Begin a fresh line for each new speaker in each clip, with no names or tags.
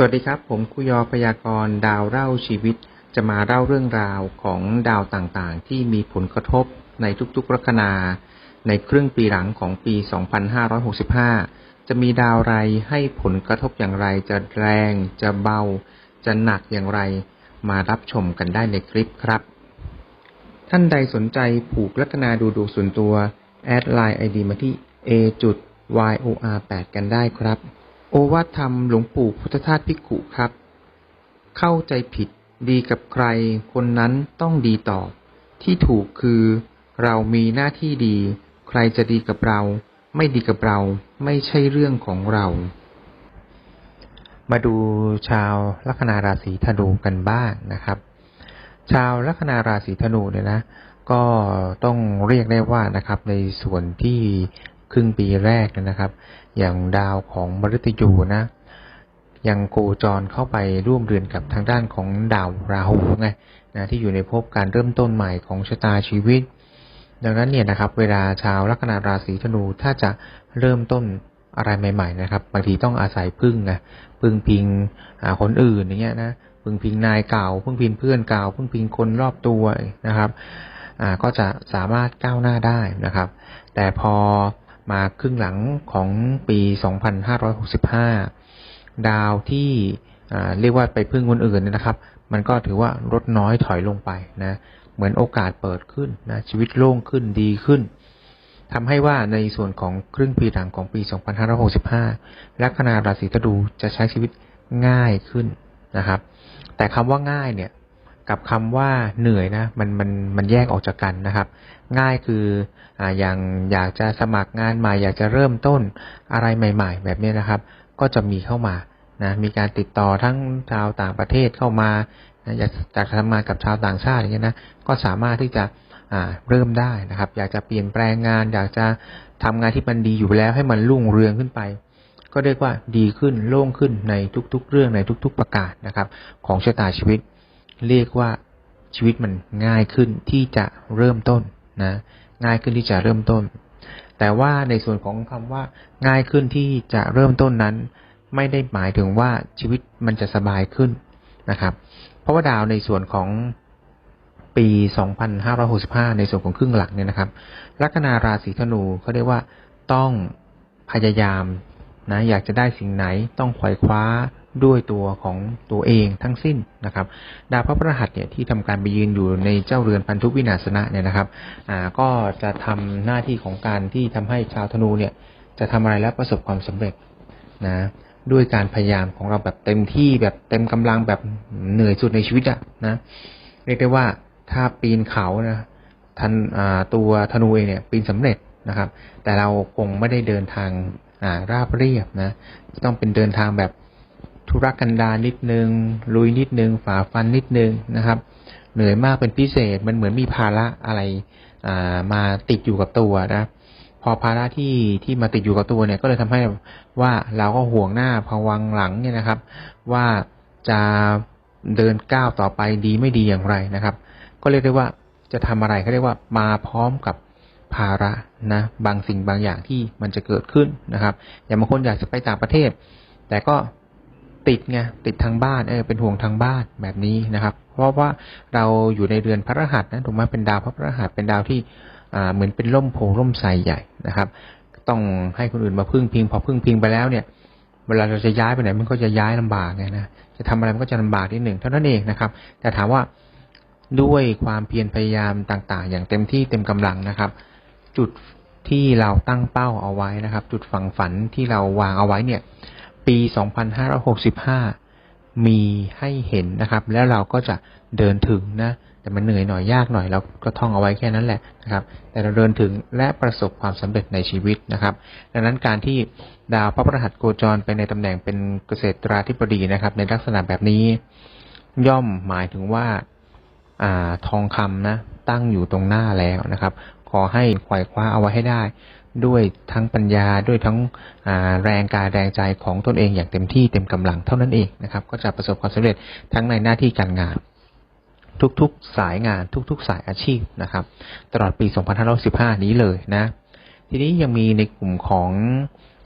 สวัสดีครับ ผมคุยอพยากรณ์ดาวเล่าชีวิต จะมาเล่าเรื่องราวของดาวต่างๆ ที่มีผลกระทบในทุกๆลัคนา ในครึ่งปีหลังของปี 2565 จะมีดาวไรให้ผลกระทบอย่างไร จะแรง จะเบา จะหนักอย่างไร มารับชมกันได้ในคลิปครับ ท่านใดสนใจผูกลัคนาดูดวงส่วนตัว แอดไลน์ไอดีมาที่ a y o r 8 กันได้ครับ โอวาทธรรมหลวงปู่พุทธทาสภิกุครับ เข้าใจผิดดีกับใคร คนนั้นต้องดีตอบ ที่ถูกคือ เรามีหน้าที่ดี ใครจะดีกับเรา ไม่ดีกับเรา ไม่ใช่เรื่องของเรา มาดูชาวลัคนาราศีธนูกันบ้างนะครับ ชาวลัคนาราศีธนูเนี่ยนะ ก็ต้องเรียกได้ว่านะครับ ในส่วนที่ ครึ่งปีแรกนะครับ อย่างดาวของมฤตยูนะยังโคจรเข้าไปร่วมเรือนกับทางด้านของดาวราหูไงนะที่อยู่ในภพการเริ่มต้นใหม่ของชะตาชีวิต ดังนั้นเนี่ยนะครับ เวลาชาวลัคนาราศีธนูถ้าจะเริ่มต้นอะไรใหม่ๆนะครับ บางทีต้องอาศัยพึ่งไงพึ่งพิงคนอื่นอย่างเงี้ยนะพึ่งพิงนายเก่า พึ่งพิงเพื่อนเก่า พึ่งพิงคนรอบตัวนะครับอ่าก็จะสามารถก้าวหน้าได้นะครับ แต่พอ มาครึ่งหลังของปี 2565 ดาวที่เรียกว่าไปพึ่งคนอื่นนะครับ มันก็ถือว่าลดน้อยถอยลงไปนะ เหมือนโอกาสเปิดขึ้นนะ ชีวิตโล่งขึ้นดีขึ้นทำให้ว่าในส่วนของครึ่งปีหลังของปี 2565 ลัคนาราศีธนูจะใช้ชีวิตง่ายขึ้นนะครับ แต่คำว่าง่ายเนี่ย กับคำว่าเหนื่อยนะมันมันมันแยกออกจากกันนะครับ ง่ายคืออ่าอย่างอยากจะสมัครงานใหม่ อยากจะเริ่มต้นอะไรใหม่ ๆ แบบนี้นะครับ ก็จะมีเข้ามานะมีการติดต่อทั้งชาวต่างประเทศเข้ามานะอยากจะทำงานกับชาวต่างชาติอย่างเงี้ยนะก็สามารถที่จะอ่าเริ่มได้นะครับ อยากจะเปลี่ยนแปลงงาน อยากจะทำงานที่มันดีอยู่แล้วให้มันรุ่งเรืองขึ้นไป ก็เรียกว่าดีขึ้นโล่งขึ้นในทุกๆ เรื่องในทุก ๆ ประกาศนะครับ ของชะตาชีวิต เรียกว่าชีวิตมันง่ายขึ้นที่จะเริ่มต้นนะง่ายขึ้นที่จะเริ่มต้น แต่ว่าในส่วนของคำว่าง่ายขึ้นที่จะเริ่มต้นนั้น ไม่ได้หมายถึงว่าชีวิตมันจะสบายขึ้นนะครับ เพราะว่าดาวในส่วนของปี 2565 ในส่วนของครึ่งหลังเนี่ยนะครับลัคนาราศีธนูเขาเรียกว่าต้องพยายามนะอยากจะได้สิ่งไหนต้องขวายคว้า ด้วยตัวของตัวเองทั้งสิ้นนะครับ ดาวพระพฤหัสเนี่ยที่ทำการไปยืนอยู่ในเจ้าเรือนพันธุวินาศนะเนี่ยนะครับอ่าก็จะทำหน้าที่ของการที่ทำให้ชาวธนูเนี่ยจะทำอะไรแล้วประสบความสำเร็จนะด้วยการพยายามของเราแบบเต็มที่แบบเต็มกำลังแบบเหนื่อยสุดในชีวิตอะนะเรียกได้ว่าถ้าปีนเขานะทันอ่าตัวธนูเองเนี่ยปีนสำเร็จนะครับ แต่เราคงไม่ได้เดินทางอ่าราบเรียบนะต้องเป็นเดินทางแบบ ธุรกันดารนิดนึง ลุยนิดนึง ฝ่าฟันนิดนึงนะครับ เหนื่อยมากเป็นพิเศษมันเหมือนมีภาระอะไรมาติดอยู่กับตัวนะพอภาระที่ที่มาติดอยู่กับตัวเนี่ยก็เลยทำให้ว่าเราก็ห่วงหน้าพวังหลังเนี่ยนะครับ ว่าจะเดินก้าวต่อไปดีไม่ดีอย่างไรนะครับ ก็เรียกได้ว่าจะทำอะไรเขาเรียกว่ามาพร้อมกับภาระนะบางสิ่งบางอย่างที่มันจะเกิดขึ้นนะครับ อย่างบางคนอยากจะไปต่างประเทศ แต่ก็ ติดไงติดทางบ้านเออเป็นห่วงทางบ้านแบบนี้นะครับ เพราะว่าเราอยู่ในเดือนพระรหัสนะถูกไหมเป็นดาวพระพฤหัสเป็นดาวที่อ่าเหมือนเป็นร่มโพร่มไทรใหญ่นะครับ ต้องให้คนอื่นมาพึ่งพิง พอพึ่งพิงไปแล้วเนี่ย เวลาเราจะย้ายไปไหนมันก็จะย้ายลำบากไงนะจะทำอะไรมันก็จะลำบากนิดหนึ่งเท่านั้นเองนะครับ แต่ถามว่าด้วยความเพียรพยายามต่างๆ อย่างเต็มที่เต็มกำลังนะครับ จุดที่เราตั้งเป้าเอาไว้นะครับ จุดฝังฝันที่เราวางเอาไว้เนี่ย ปี 2565 มีให้เห็นนะครับ แล้วเราก็จะเดินถึงนะ แต่มันเหนื่อยหน่อยยากหน่อยเราก็ท่องเอาไว้แค่นั้นแหละนะครับ แต่เราเดินถึงและประสบความสำเร็จในชีวิตนะครับ ดังนั้นการที่ดาวพระพฤหัสโคจรไปในตำแหน่งเป็นเกษตราธิบดีนะครับ ในลักษณะแบบนี้ ย่อมหมายถึงว่าอ่าทองคำนะตั้งอยู่ตรงหน้าแล้วนะครับ ขอให้ไขว่คว้าเอาไว้ให้ได้ ด้วยทั้งปัญญาด้วยทั้งแรงกายแรงใจของตนเองอย่างเต็มที่เต็มกำลังเท่านั้นเองนะครับ ก็จะประสบความสำเร็จทั้งในหน้าที่การงาน ทุกๆสายงานทุก ๆ สายอาชีพนะครับ ตลอดปี 2515 นี้เลยนะ ทีนี้ยังมีในกลุ่มของ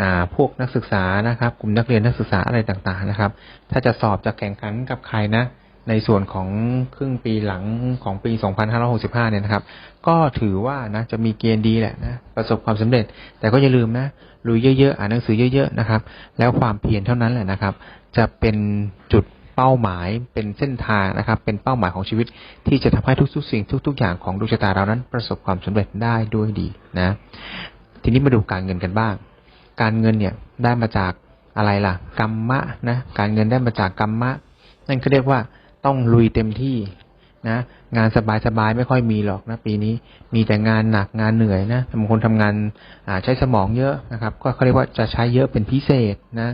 อพวกนักศึกษานะครับ กลุ่มนักเรียนนักศึกษาอะไรต่างๆนะครับ ถ้าจะสอบจะแข่งขันกับใครนะ ในส่วนของครึ่งปีหลังของปี 2565 เนี่ยนะครับ ก็ถือว่านะจะมีเกณฑ์ดีแหละนะประสบความสำเร็จ แต่ก็อย่าลืมนะลุยเยอะๆ อ่านหนังสือเยอะๆนะครับ แล้วความเพียรเท่านั้นแหละนะครับ จะเป็นจุดเป้าหมายเป็นเส้นทางนะครับ เป็นเป้าหมายของชีวิตที่จะทำให้ทุกๆ สิ่งทุก ๆ อย่างของดวงชะตาเรานั้นประสบความสำเร็จได้ด้วยดีนะ ทีนี้มาดูการเงินกันบ้าง การเงินเนี่ยได้มาจากอะไรล่ะกรรมะนะการเงินได้มาจากกรรมะ นั่นก็เรียกว่า ต้องลุยเต็มที่นะ งานสบายๆไม่ค่อยมีหรอกนะปีนี้มีแต่งานหนักงานเหนื่อยนะบางคนทำงานใช้สมองเยอะนะครับ ก็เขาเรียกว่าจะใช้เยอะเป็นพิเศษนะ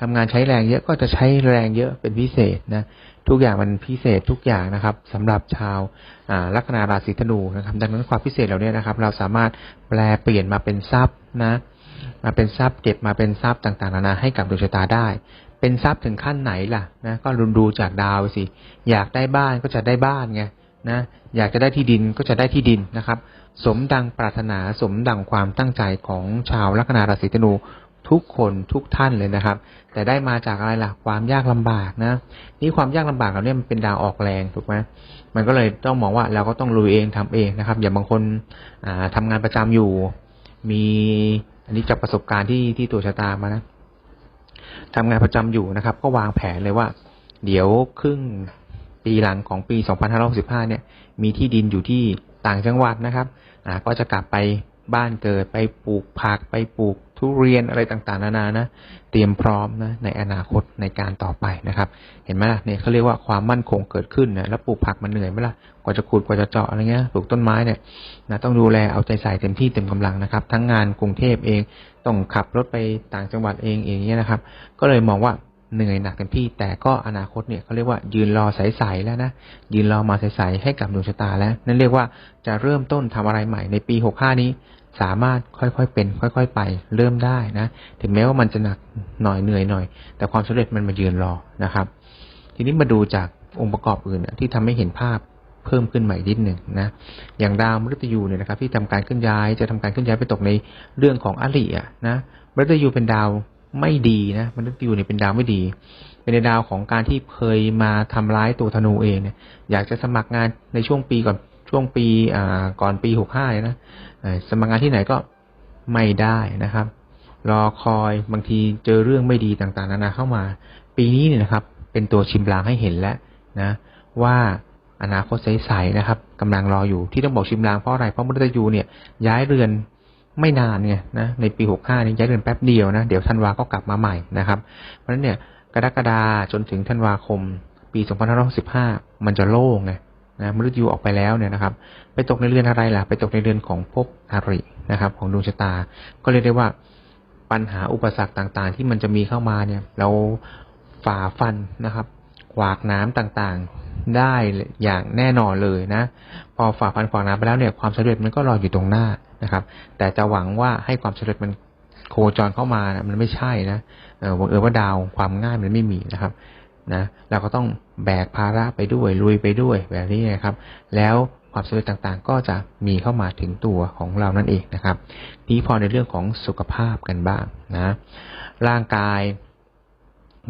ทำงานใช้แรงเยอะก็จะใช้แรงเยอะเป็นพิเศษนะทุกอย่างมันพิเศษทุกอย่างนะครับสำหรับชาวลัคนาราศีธนูนะครับ ดังนั้นความพิเศษเหล่านี้นะครับ เราสามารถแปลเปลี่ยนมาเป็นทรัพย์นะมาเป็นทรัพย์เก็บมาเป็นทรัพย์ต่างๆนานาให้กับดวงชะตาได้ เป็นทรัพย์ถึงขั้นไหนล่ะนะก็ดูดูจากดาวสิ อยากได้บ้านก็จะได้บ้านไงนะอยากจะได้ที่ดินก็จะได้ที่ดินนะครับ สมดังปรารถนาสมดังความตั้งใจของชาวลัคนาราศีธนูทุกคนทุกท่านเลยนะครับ แต่ได้มาจากอะไรล่ะ ความยากลำบากนะนี่ความยากลำบากเราเนี่ยมันเป็นดาวออกแรงถูกไหมมันก็เลยต้องมองว่าเราก็ต้องลุยเองทำเองนะครับ อย่างบางคนอ่าทำงานประจำอยู่ มีอันนี้จากประสบการณ์ที่ที่ตัวชะตามานะ ทำงานประจำอยู่นะครับ ก็วางแผนเลยว่า เดี๋ยวครึ่งปีหลังของปี 2565 เนี่ย มีที่ดินอยู่ที่ต่างจังหวัดนะครับอ่าก็จะกลับไปบ้านเกิดไปปลูกผักไปปลูก ทุเรียนอะไรต่างๆ นานานะ เตรียมพร้อมนะในอนาคตในการต่อไปนะครับ เห็นไหมล่ะเนี่ยเขาเรียกว่าความมั่นคงเกิดขึ้นนะแล้วปลูกผักมันเหนื่อยไหมล่ะกว่าจะขุดกว่าจะเจาะอะไรเงี้ยปลูกต้นไม้เนี่ยนะต้องดูแลเอาใจใส่เต็มที่เต็มกำลังนะครับ ทั้งงานกรุงเทพเองต้องขับรถไปต่างจังหวัดเองอย่างเงี้ยนะครับ ก็เลยมองว่าเหนื่อยหนักเต็มที่แต่ก็อนาคตเนี่ยเขาเรียกว่ายืนรอใสๆแล้วนะยืนรอมาใสๆให้กับดวงชะตาแล้ว นั่นเรียกว่าจะเริ่มต้นทำอะไรใหม่ในปี 65 นี้ สามารถค่อยๆเป็น ค่อย ๆ ไป เริ่มได้นะ ถึงแม้ว่ามันจะหนักหน่อยเหนื่อยหน่อย แต่ความสำเร็จมันมายืนรอนะครับ ทีนี้มาดูจากองค์ประกอบอื่นที่ทำให้เห็นภาพเพิ่มขึ้นใหม่นิดหนึ่งนะ อย่างดาวมฤตยูเนี่ยนะครับ ที่ทำการเคลื่อนย้ายจะทำการเคลื่อนย้ายไปตกในเรื่องของอริอะนะมฤตยูเป็นดาวไม่ดีนะมฤตยูเนี่ยเป็นดาวไม่ดี เป็นในดาวของการที่เคยมาทำร้ายตัวธนูเองเนี่ยอยากจะสมัครงานในช่วงปีก่อน ช่วงปีอ่าก่อนปีหกห้านะสมัครงานที่ไหนก็ไม่ได้นะครับ รอคอยบางทีเจอเรื่องไม่ดีต่างๆ นานาเข้ามา ปีนี้เนี่ยนะครับ เป็นตัวชิมลางให้เห็นแล้วนะ ว่าอนาคตใสๆนะครับกำลังรออยู่ที่ต้องบอกชิมลางเพราะอะไรเพราะมฤตยูเนี่ยย้ายเรือนไม่นานไงนะในปีหกห้านี้ย้ายเรือนแป๊บเดียวนะ เดี๋ยวธันวาก็กลับมาใหม่นะครับ เพราะฉะนั้นเนี่ยกรกฎาจนถึงธันวาคม ปี2565มันจะโล่งไง นะมฤตยูออกไปแล้วเนี่ยนะครับ ไปตกในเรือนอะไรล่ะ ไปตกในเรือนของภพอารินะครับ ของดวงชะตา ก็เรียกได้ว่าปัญหาอุปสรรคต่างๆ ที่มันจะมีเข้ามาเนี่ย เราฝ่าฟันนะครับขวากน้ำต่างๆได้อย่างแน่นอนเลยนะ พอฝ่าฟันขวากน้ำไปแล้วเนี่ยความสำเร็จมันก็รออยู่ตรงหน้านะครับ แต่จะหวังว่าให้ความสำเร็จมันโคจรเข้ามานะมันไม่ใช่นะเออบังเอิญว่าดาวความง่ายมันไม่มีนะครับ นะเราก็ต้องแบกภาระไปด้วยลุยไปด้วยแบบนี้นะครับ แล้วความสำเร็จต่างๆ ก็จะมีเข้ามาถึงตัวของเรานั่นเองนะครับ ทีพอในเรื่องของสุขภาพกันบ้างนะ ร่างกาย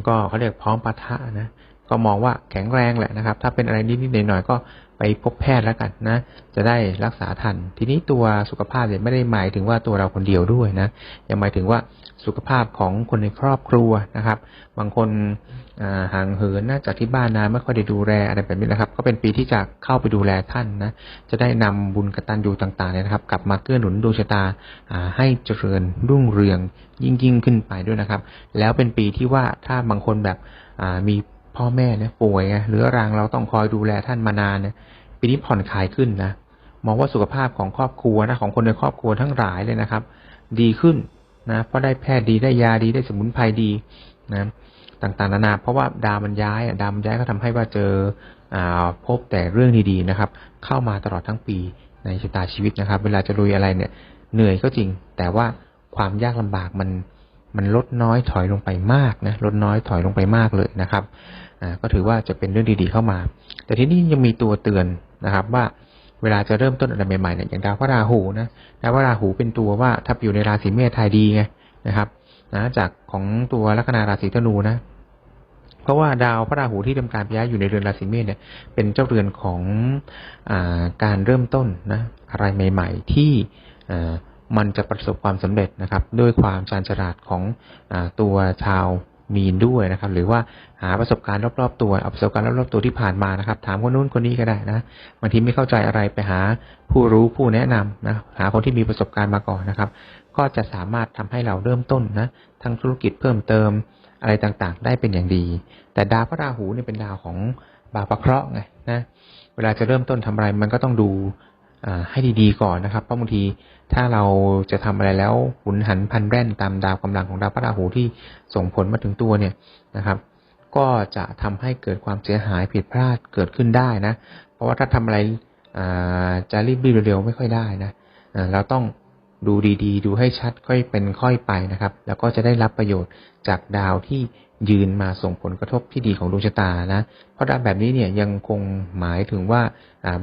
ก็เขาเรียกพร้อมปะทะนะ ก็มองว่าแข็งแรงแหละนะครับ ถ้าเป็นอะไรนิดๆหน่อยๆก็ไปพบแพทย์แล้วกันนะ จะได้รักษาทัน ทีนี้ตัวสุขภาพเนี่ยไม่ได้หมายถึงว่าตัวเราคนเดียวด้วยนะยังหมายถึงว่าสุขภาพของคนในครอบครัวนะครับ บางคนห่างเหินนะจากที่บ้านนานไม่ค่อยได้ดูแลอะไรแบบนี้นะครับ ก็เป็นปีที่จะเข้าไปดูแลท่านนะ จะได้นำบุญกตัญญูต่างๆเนี่ยนะครับ กลับมาเกื้อหนุนดวงชะตาให้เจริญรุ่งเรืองยิ่งยิ่งขึ้นไปด้วยนะครับ แล้วเป็นปีที่ว่าถ้าบางคนแบบมี พ่อแม่เนี่ยป่วยไงหรือรังเราต้องคอยดูแลท่านมานานเนี่ยปีนี้ผ่อนคลายขึ้นนะมองว่าสุขภาพของครอบครัวนะของคนในครอบครัวทั้งหลายเลยนะครับ ดีขึ้นนะเพราะได้แพทย์ดีได้ยาดีได้สมุนไพรดีนะต่างๆนานาเพราะว่าดาวมันย้ายดาวมันย้ายก็ทำให้ว่าเจออพบแต่เรื่องดีๆนะครับ เข้ามาตลอดทั้งปีในชะตาชีวิตนะครับ เวลาจะลุยอะไรเนี่ยเหนื่อยก็จริง แต่ว่าความยากลำบากมันมันลดน้อยถอยลงไปมากนะลดน้อยถอยลงไปมากเลยนะครับ อ่าก็ถือว่าจะเป็นเรื่องดีๆเข้ามา แต่ที่นี่ยังมีตัวเตือนนะครับว่าเวลาจะเริ่มต้นอะไรใหม่ๆเนี่ยอย่างดาวพระราหูนะดาวพระราหูเป็นตัวว่าถ้าอยู่ในราศีเมษทายดีไงนะครับนะจากของตัวลัคนาราศีธนูนะ เพราะว่าดาวพระราหูที่ทำการย้ายอยู่ในเรือนราศีเมษเนี่ย เป็นเจ้าเรือนของอการเริ่มต้นนะอะไรใหม่ ๆ ที่มันจะประสบความสำเร็จนะครับ ด้วยความชาญฉลาดของอตัวชาว มีนด้วยนะครับ หรือว่าหาประสบการณ์รอบๆตัวเอาประสบการณ์รอบๆตัวที่ผ่านมานะครับ ถามคนนู้นคนนี้ก็ได้นะบางทีไม่เข้าใจอะไรไปหาผู้รู้ผู้แนะนำนะหาคนที่มีประสบการณ์มาก่อนนะครับ ก็จะสามารถทำให้เราเริ่มต้นนะทั้งธุรกิจเพิ่มเติมอะไรต่างๆ ได้เป็นอย่างดี แต่ดาวพระราหูเนี่ยเป็นดาวของบาปะเคราะห์ไงนะเวลาจะเริ่มต้นทำอะไรมันก็ต้องดู ให้ดีๆก่อนนะครับ เพราะบางทีถ้าเราจะทำอะไรแล้วหุนหันพันแร่นตามดาวกำลังของดาวพระราหูที่ส่งผลมาถึงตัวเนี่ยนะครับ ก็จะทำให้เกิดความเสียหายผิดพลาดเกิดขึ้นได้นะ เพราะว่าถ้าทำอะไรจะรีบๆเร็วๆไม่ค่อยได้นะเราต้อง ดูดีๆ ดูให้ชัดค่อยเป็นค่อยไปนะครับ แล้วก็จะได้รับประโยชน์จากดาวที่ยืนมาส่งผลกระทบที่ดีของดวงชะตานะ เพราะดาวแบบนี้เนี่ยยังคงหมายถึงว่า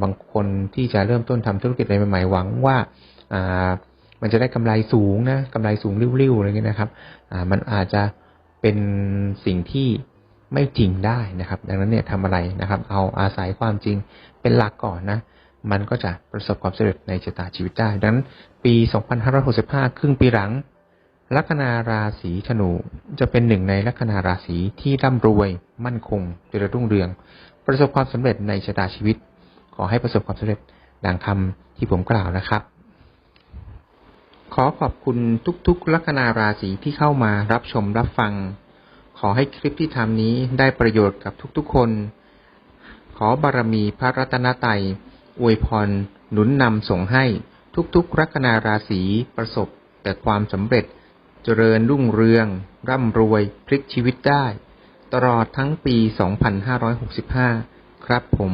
บางคนที่จะเริ่มต้นทำธุรกิจอะไรใหม่ๆหวังว่ามันจะได้กำไรสูงนะกำไรสูงริ้วๆอะไรเงี้ยนะครับมันอาจจะเป็นสิ่งที่ไม่จริงได้นะครับ ดังนั้นเนี่ยทำอะไรนะครับ เอาอาศัยความจริงเป็นหลักก่อนนะ มันก็จะประสบความสำเร็จในชะตาชีวิตได้ ดังนั้นปี 2565 ครึ่งปีหลัง ลัคนาราศีธนูจะเป็นหนึ่งในลัคนาราศีที่ร่ำรวย มั่นคงเจริญรุ่งเรือง ประสบความสำเร็จในชะตาชีวิต ขอให้ประสบความสำเร็จดังคำที่ผมกล่าวนะครับ ขอขอบคุณทุกๆ ลัคนาราศีที่เข้ามารับชมรับฟัง ขอให้คลิปที่ทำนี้ได้ประโยชน์กับทุกๆคน ขอบารมีพระรัตนตรัย อวยพร หนุนนำส่งให้ทุกๆ ลัคนาราศีประสบ แต่ความสำเร็จเจริญรุ่งเรือง ร่ำรวย พลิกชีวิตได้ ตลอดทั้งปี 2565 ครับผม